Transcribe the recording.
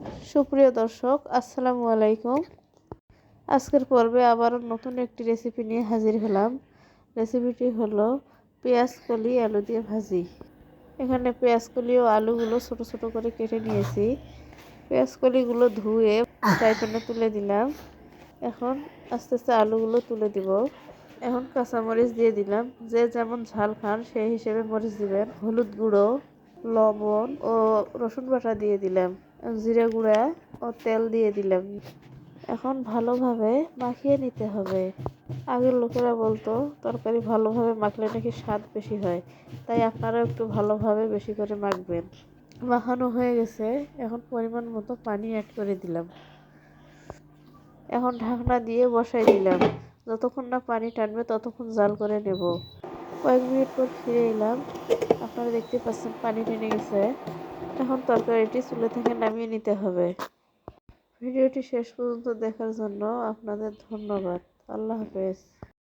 সুপ্রিয় দর্শক, আসসালামু আলাইকুম। আজকের পর্বে আবারও নতুন একটি রেসিপি নিয়ে হাজির হলাম। রেসিপিটি হলো পেঁয়াজ কলি আলু দিয়ে ভাজি। এখানে পেঁয়াজ কলি ও আলুগুলো ছোট ছোট করে কেটে নিয়েছি। পেঁয়াজ কলিগুলো ধুয়ে ফ্রাই প্যানে তুলে দিলাম। এখন আস্তে আস্তে আলুগুলো তুলে দিব। এখন কাঁচামরিচ দিয়ে দিলাম। যে যেমন ঝাল খান, সেই হিসেবে মরিচ দিবেন। হলুদ গুঁড়ো, লবণ ও রসুন বাটা দিয়ে দিলাম। জিরে গুঁড়া ও তেল দিয়ে দিলাম। এখন ভালোভাবে মাখিয়ে নিতে হবে। আগের লোকেরা বলতো, তরকারি ভালোভাবে মাখলে নাকি স্বাদ বেশি হয়। তাই আপনারাও একটু ভালোভাবে বেশি করে মাখবেন। মাখানো হয়ে গেছে। এখন পরিমাণ মতো পানি অ্যাড করে দিলাম। এখন ঢাকনা দিয়ে বসাই দিলাম। যতক্ষণ না পানি টানবে ততক্ষণ জাল করে নেব। কয়েক মিনিট পর ফিরে এলাম। আপনারা দেখতে পাচ্ছেন পানি টেনে গেছে। এখন তরকারিটি চুলে থেকে নামিয়ে নিতে হবে। ভিডিওটি শেষ পর্যন্ত দেখার জন্য আপনাদের ধন্যবাদ। আল্লাহ হাফেজ।